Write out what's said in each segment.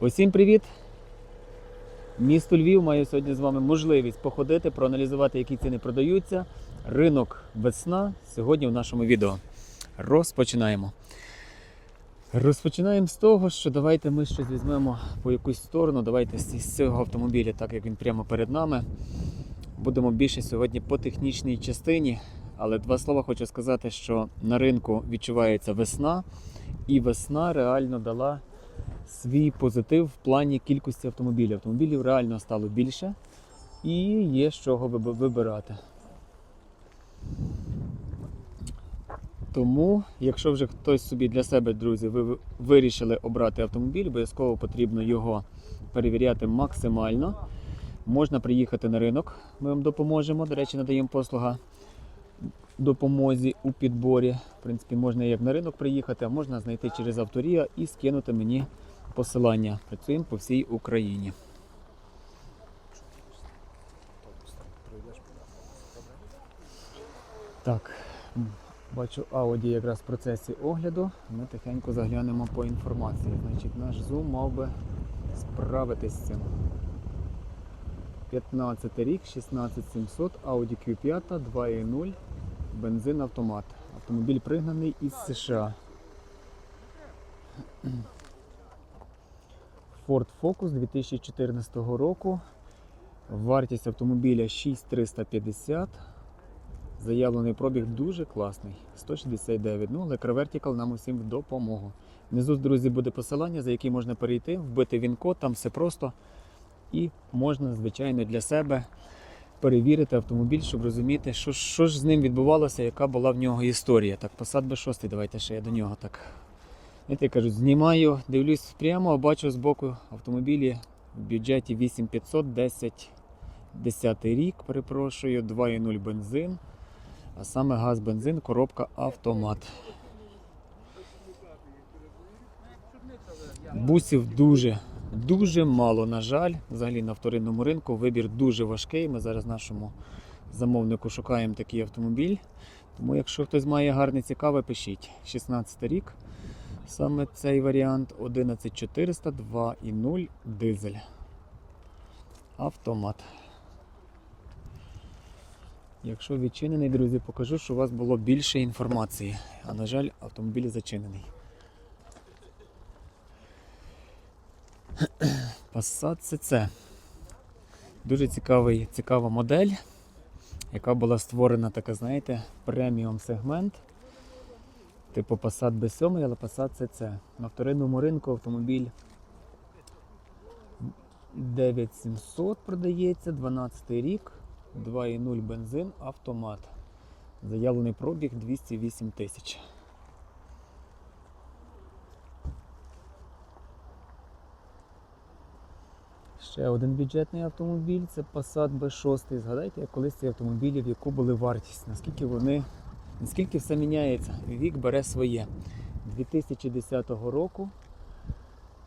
Усім привіт! Місто Львів маю сьогодні з вами можливість походити, проаналізувати, які ціни продаються. Ринок весна сьогодні в нашому відео. Розпочинаємо. Розпочинаємо з того, що давайте ми щось візьмемо по якусь сторону. Давайте з цього автомобіля, так як він прямо перед нами. Будемо більше сьогодні по технічній частині. Але два слова хочу сказати, що на ринку відчувається весна, і весна реально дала свій позитив в плані кількості автомобілів. Автомобілів реально стало більше і є з чого вибирати. Тому, якщо вже хтось собі для себе, друзі, ви ви- вирішили обрати автомобіль, обов'язково потрібно його перевіряти максимально. Можна приїхати на ринок, ми вам допоможемо. До речі, надаємо послуга допомозі у підборі. В принципі, можна як на ринок приїхати, а можна знайти через авторія і скинути мені посилання. Працюємо по всій Україні. Так, бачу Audi якраз в процесі огляду. Ми тихенько заглянемо по інформації. Значить, наш Zoom мав би справитись з цим. 15 рік, 16700, Audi Q5, 2.0, бензин автомат. Автомобіль пригнаний із США. Ford Focus 2014 року. Вартість автомобіля 6350. Заявлений пробіг дуже класний. 169. Ну, Lecra Vertical нам усім в допомогу. Внизу, друзі, буде посилання, за яке можна перейти, вбити він-код, там все просто. І можна, звичайно, для себе перевірити автомобіль, щоб розуміти, що, що ж з ним відбувалося, яка була в нього історія. Так, Passat B6, давайте ще я до нього так. Я кажу, знімаю, дивлюсь прямо, бачу збоку автомобілі в бюджеті 8500, 10, 10 рік, перепрошую, 2,0 бензин, а саме газ бензин, коробка автомат. Бусів дуже, дуже мало, на жаль. Взагалі на вторинному ринку вибір дуже важкий. Ми зараз нашому замовнику шукаємо такий автомобіль. Тому, якщо хтось має гарне цікаве, пишіть. 16 рік. Саме цей варіант 11400 2.0 дизель. Автомат. Якщо відчинений, друзі, покажу, що у вас було більше інформації. А на жаль, автомобіль зачинений. Passat CC. Дуже цікавий, цікава модель, яка була створена така, знаєте, преміум сегмент. Типу Passat B7, але Passat CC. На вторинному ринку автомобіль 9700 продається, 12 рік, 2.0 бензин, автомат. Заявлений пробіг 208 тисяч. Ще один бюджетний автомобіль це Passat B6. Згадайте, як колись ці автомобілі, в яку були вартість, наскільки вони, наскільки все міняється, вік бере своє. 2010 року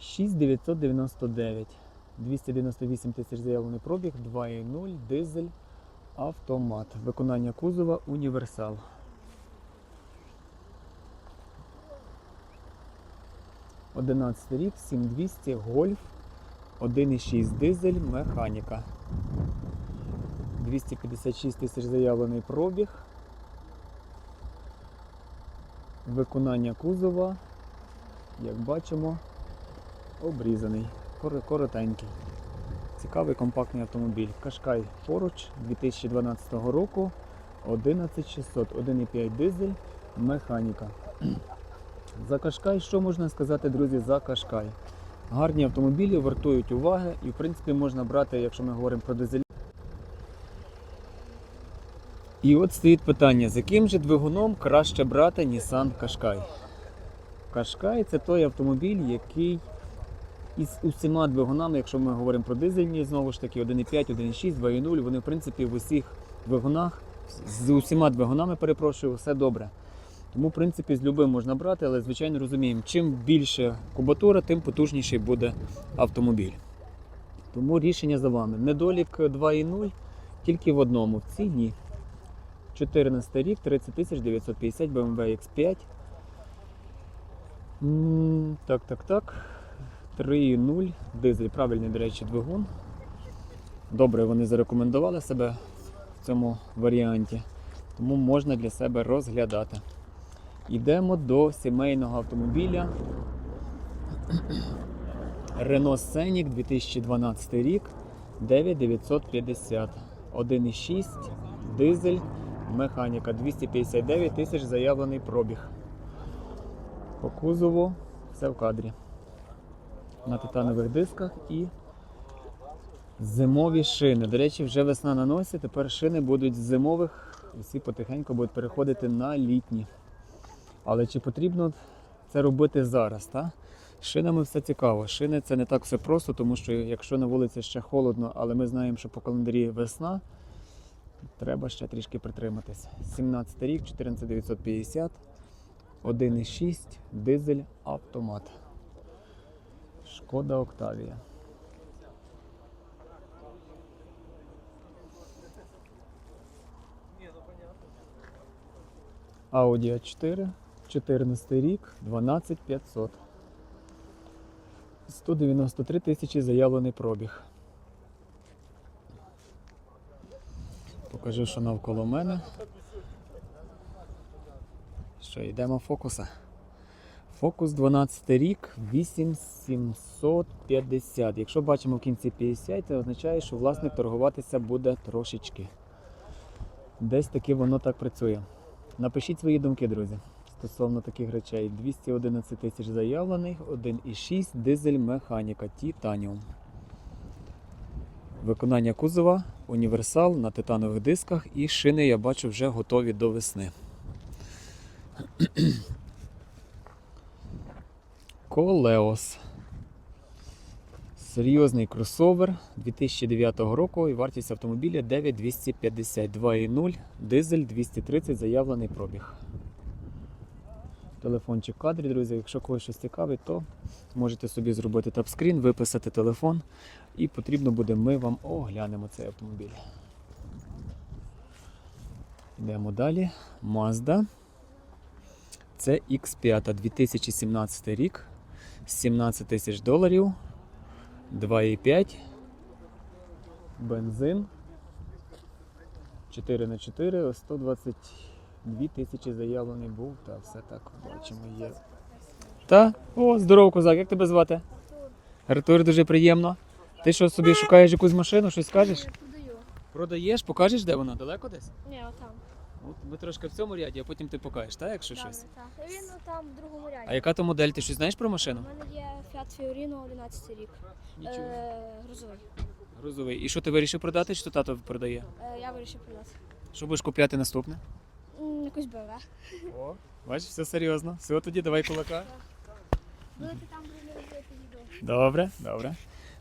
6999. 298 тисяч заявлений пробіг, 2.0, дизель, автомат. Виконання кузова універсал. Одинадцятий рік, 7200, гольф, 1,6 дизель, механіка. 256 тисяч заявлений пробіг. Виконання кузова, як бачимо, обрізаний, коротенький. Цікавий компактний автомобіль. Кашкай поруч 2012 року 11600, 1,5 дизель, механіка. За Кашкай, що можна сказати, друзі, за Кашкай? Гарні автомобілі вартують уваги і, в принципі, можна брати, якщо ми говоримо про дизель. І от стоїть питання, з яким же двигуном краще брати Nissan Qashqai? Qashqai це той автомобіль, який із усіма двигунами, якщо ми говоримо про дизельні, знову ж таки 1,5, 1,6, 2,0, вони в принципі в усіх двигунах, з усіма двигунами, перепрошую, все добре. Тому, в принципі, з любим можна брати, але звичайно розуміємо, чим більше кубатура, тим потужніший буде автомобіль. Тому рішення за вами. Недолік 2,0 тільки в одному в ціні. 14 рік, 30 950 BMW X5. М, Так, так, так. 3.0 дизель, правильний, до речі, двигун. Добре, вони зарекомендували себе в цьому варіанті, тому можна для себе розглядати. Йдемо до сімейного автомобіля Renault Scenic 2012 рік 9950. 1,6 дизель, механіка 259 тисяч заявлений пробіг. По кузову все в кадрі. На титанових дисках і зимові шини. До речі, вже весна на носі, тепер шини будуть з зимових, усі потихеньку будуть переходити на літні. Але чи потрібно це робити зараз? Та? Шинами все цікаво. Шини це не так все просто, тому що якщо на вулиці ще холодно, але ми знаємо, що по календарі весна, треба ще трішки притриматись. 17 рік, 14950, 1,6, дизель, автомат. Шкода Октавія. Audi A4, 14 рік, 12500. 193 тисячі заявлений пробіг. Покажу, що навколо мене. Що, йдемо фокуса. Фокус 12 рік, 8750. Якщо бачимо в кінці 50, це означає, що власник торгуватися буде трошечки. Десь таки воно так працює. Напишіть свої думки, друзі, стосовно таких речей. 211 тисяч заявлених, 1,6 дизель механіка Титаніум. Виконання кузова, універсал на титанових дисках і шини я бачу вже готові до весни. Колеос. Серйозний кросовер 2009 року і вартість автомобіля 9250 2.0, дизель 230 заявлений пробіг. Телефончик в кадрі, друзі. Якщо когось щось цікавить, то можете собі зробити тапскрін, виписати телефон і потрібно буде, ми вам оглянемо цей автомобіль. Йдемо далі. Mazda. Це X5 2017 рік. 17 тисяч доларів. 2,5. Бензин. 4 на 4 122 тисячі заявлений був, та все так бачимо є. Та? О, здорово, козак, як тебе звати? Артур, дуже приємно. Ти що собі шукаєш якусь машину, щось скажеш? Продаю. Продаєш, покажеш, де вона? Далеко десь? Ні, отам. От ми трошки в цьому ряді, а потім ти покажеш, так, якщо щось. Так, так. Він там в другому ряді. А яка то модель? Ти щось знаєш про У машину? мене є Fiat Fiorino 11 рік. Нічого. Е, грузовий. Грузовий. І що ти вирішив продати, чи то тато продає? Е, я вирішив продати. Що будеш купляти наступне? Якусь БМВ. О, бачиш, все серйозно. Все, тоді давай кулака. Будете там. Добре, добре.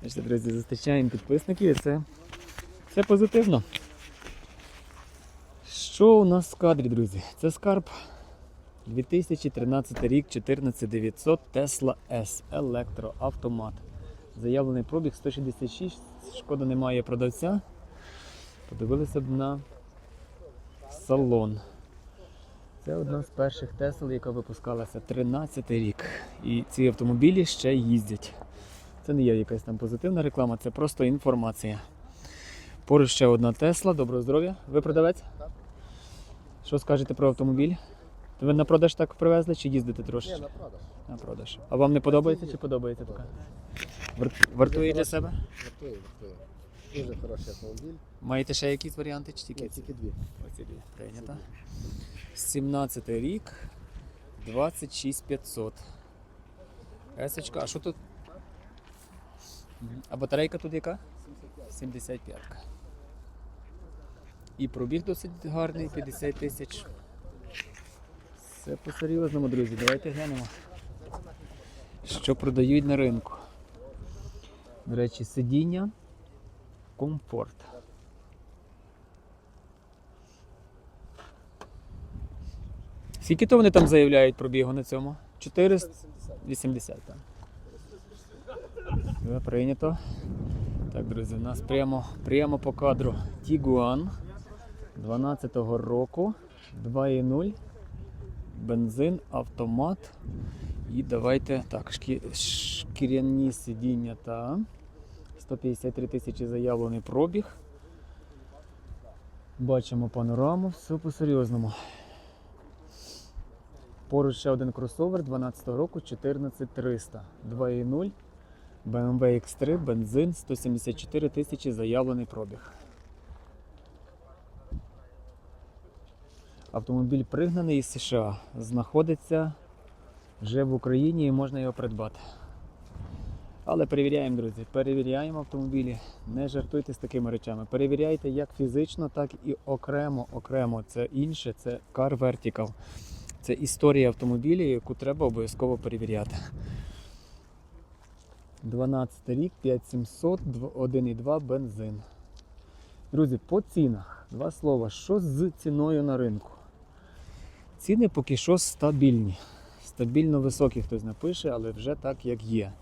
Значить, друзі, зустрічаємо підписників і це, це позитивно. Що у нас в кадрі, друзі? Це скарб 2013 рік, 14900 Tesla S електроавтомат. Заявлений пробіг 166, шкода немає продавця. Подивилися б на салон. Це одна з перших Тесл, яка випускалася 13 рік. І ці автомобілі ще їздять. Це не є якась там позитивна реклама, це просто інформація. Поруч ще одна Тесла, доброго здоров'я. Ви продавець? Що скажете про автомобіль? То ви на продаж так привезли чи їздите трошки? Ні, на продаж. На продаж. А вам не подобається чи подобається така? Вартує для себе? Вартує, вартує. Дуже хороший автомобіль. Маєте ще якісь варіанти чи тільки Ні, ці? тільки дві. Оці дві. Прийнято. 17 рік, 26500. Есочка, а що тут? А батарейка тут яка? 75. І пробіг досить гарний, 50 тисяч. Все по-серйозному, друзі. Давайте глянемо. Що продають на ринку. До речі, сидіння, комфорт. Скільки то вони там заявляють пробігу на цьому? 480, так. Все, прийнято. Так, друзі, у нас прямо, прямо по кадру Tiguan 12-го року 2.0. Бензин, автомат. І давайте так, шкі- шкіряні сидіння та 153 тисячі заявлений пробіг. Бачимо панораму, все по-серйозному. Поруч ще один кросовер 12 року 14300. 2.0 BMW X3, бензин, 174 тисячі заявлений пробіг. Автомобіль пригнаний із США. Знаходиться вже в Україні і можна його придбати. Але перевіряємо, друзі, перевіряємо автомобілі. Не жартуйте з такими речами. Перевіряйте як фізично, так і окремо. Окремо. Це інше, це Car Vertical. Це історія автомобіля, яку треба обов'язково перевіряти. 12 рік, 5700, 1,2 бензин. Друзі, по цінах. Два слова. Що з ціною на ринку? Ціни поки що стабільні. Стабільно високі хтось напише, але вже так, як є.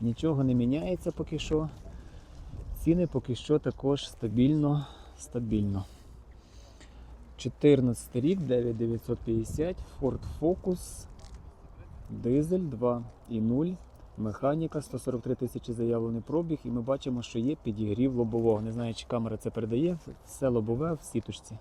Нічого не міняється поки що. Ціни поки що також стабільно, стабільно. 14 рік, 9950, Ford Focus, дизель 2.0, механіка, 143 тисячі заявлений пробіг, і ми бачимо, що є підігрів лобового. Не знаю, чи камера це передає, все лобове в сіточці.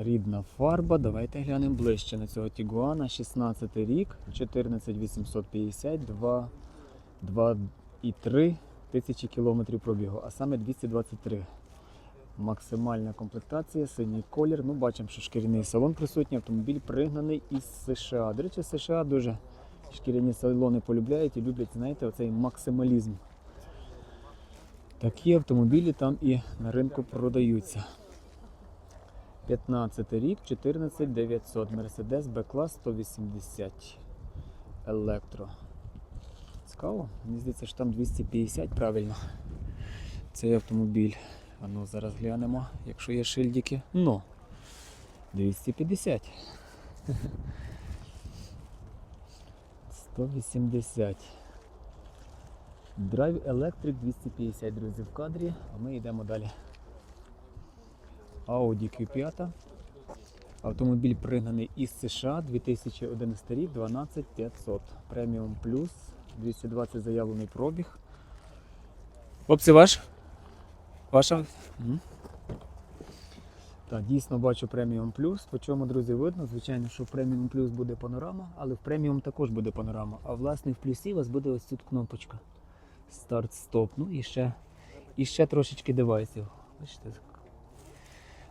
Рідна фарба. Давайте глянемо ближче на цього Тігуана. 16 рік, 14850, 2, 2,3 тисячі кілометрів пробігу, а саме 223. Максимальна комплектація, синій колір. Ну, бачимо, що шкіряний салон присутній, автомобіль пригнаний із США. До речі, США дуже шкіряні салони полюбляють і люблять, знаєте, оцей максималізм. Такі автомобілі там і на ринку продаються. 15 рік, 14900, Mercedes B-клас 180 електро. Цікаво, мені здається, що там 250 правильно. Цей автомобіль. А ну зараз глянемо, якщо є шильдики. Ну, 250. 180. Drive Electric 250, друзі, в кадрі, а ми йдемо далі. Audi Q5. Автомобіль пригнаний із США 2011 рік 12500. Преміум плюс 220 заявлений пробіг. Хлопці, ваш? Ваша? Мгм. Так, дійсно бачу преміум плюс. По чому, друзі, видно? Звичайно, що в преміум плюс буде панорама, але в преміум також буде панорама. А власне в плюсі у вас буде ось тут кнопочка. Старт-стоп. Ну і ще, і ще трошечки девайсів. Бачите,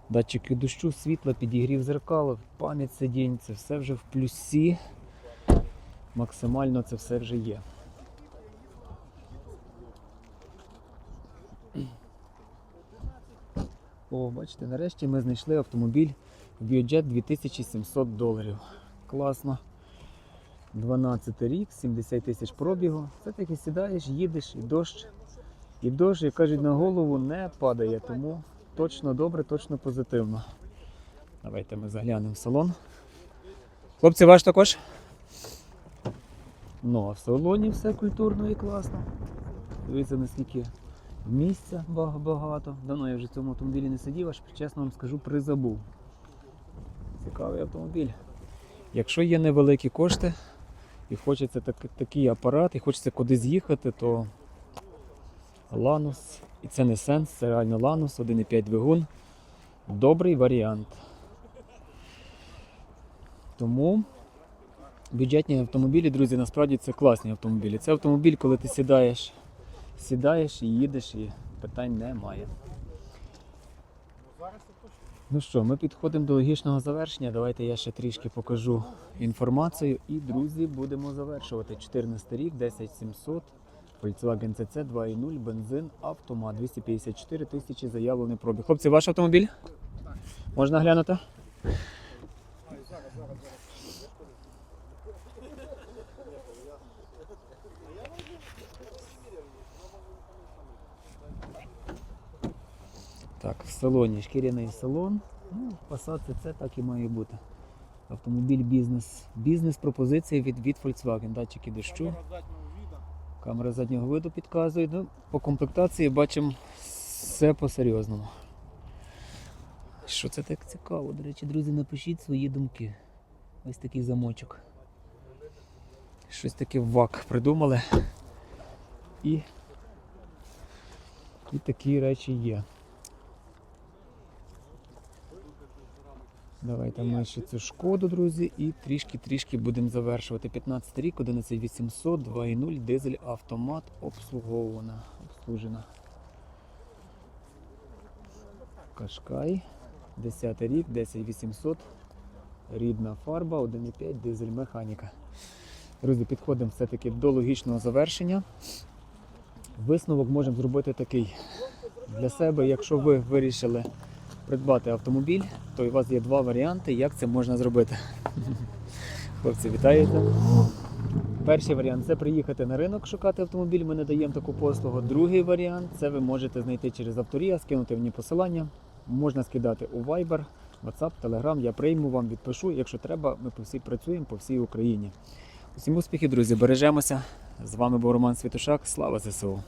датчики дощу, світла, підігрів зеркал, пам'ять сидінь, це все вже в плюсі. Максимально це все вже є. О, бачите, нарешті ми знайшли автомобіль в бюджет 2700 доларів. Класно. 12 рік, 70 тисяч пробігу. Це таки сідаєш, їдеш і дощ. І дощ, як кажуть, на голову не падає, тому точно добре, точно позитивно. Давайте ми заглянемо в салон. Хлопці, ваш також? Ну, а в салоні все культурно і класно. Дивіться, наскільки місця багато. Давно я вже в цьому автомобілі не сидів, аж чесно вам скажу, призабув. Цікавий автомобіль. Якщо є невеликі кошти і хочеться так, такий апарат, і хочеться кудись їхати, то Ланус. І це не сенс, це реально Ланус, 1,5 двигун. Добрий варіант. Тому бюджетні автомобілі, друзі, насправді це класні автомобілі. Це автомобіль, коли ти сідаєш, сідаєш і їдеш, і питань немає. Ну що, ми підходимо до логічного завершення. Давайте я ще трішки покажу інформацію. І, друзі, будемо завершувати. 14 рік, 10700. Volkswagen CC 2.0, бензин, автомат, 254 тисячі заявлений пробіг. Хлопці, ваш автомобіль? Можна глянути? Так, в салоні шкіряний салон. Ну, Passat CC так і має бути. Автомобіль бізнес. Бізнес-пропозиція від, від Volkswagen. Датчики дощу. Камера заднього виду підказує. Ну, по комплектації бачимо все по-серйозному. Що це так цікаво? До речі, друзі, напишіть свої думки. Ось такий замочок. Щось таке вак придумали. І, і такі речі є. Давайте ми ще цю шкоду, друзі, і трішки-трішки будемо завершувати. 15 рік, 11800, 2.0, дизель, автомат, обслуговувана, обслужена. Кашкай, 10 рік, 10800, рідна фарба, 1.5, дизель, механіка. Друзі, підходимо все-таки до логічного завершення. Висновок можемо зробити такий для себе, якщо ви вирішили придбати автомобіль, то у вас є два варіанти, як це можна зробити. Хлопці, вітаєте. Перший варіант це приїхати на ринок шукати автомобіль. Ми не даємо таку послугу. Другий варіант це ви можете знайти через авторія, скинути мені посилання. Можна скидати у Viber, WhatsApp, Telegram. Я прийму вам, відпишу. Якщо треба, ми по всій працюємо по всій Україні. Усім успіхів, друзі, бережемося. З вами був Роман Світушак. Слава ЗСУ!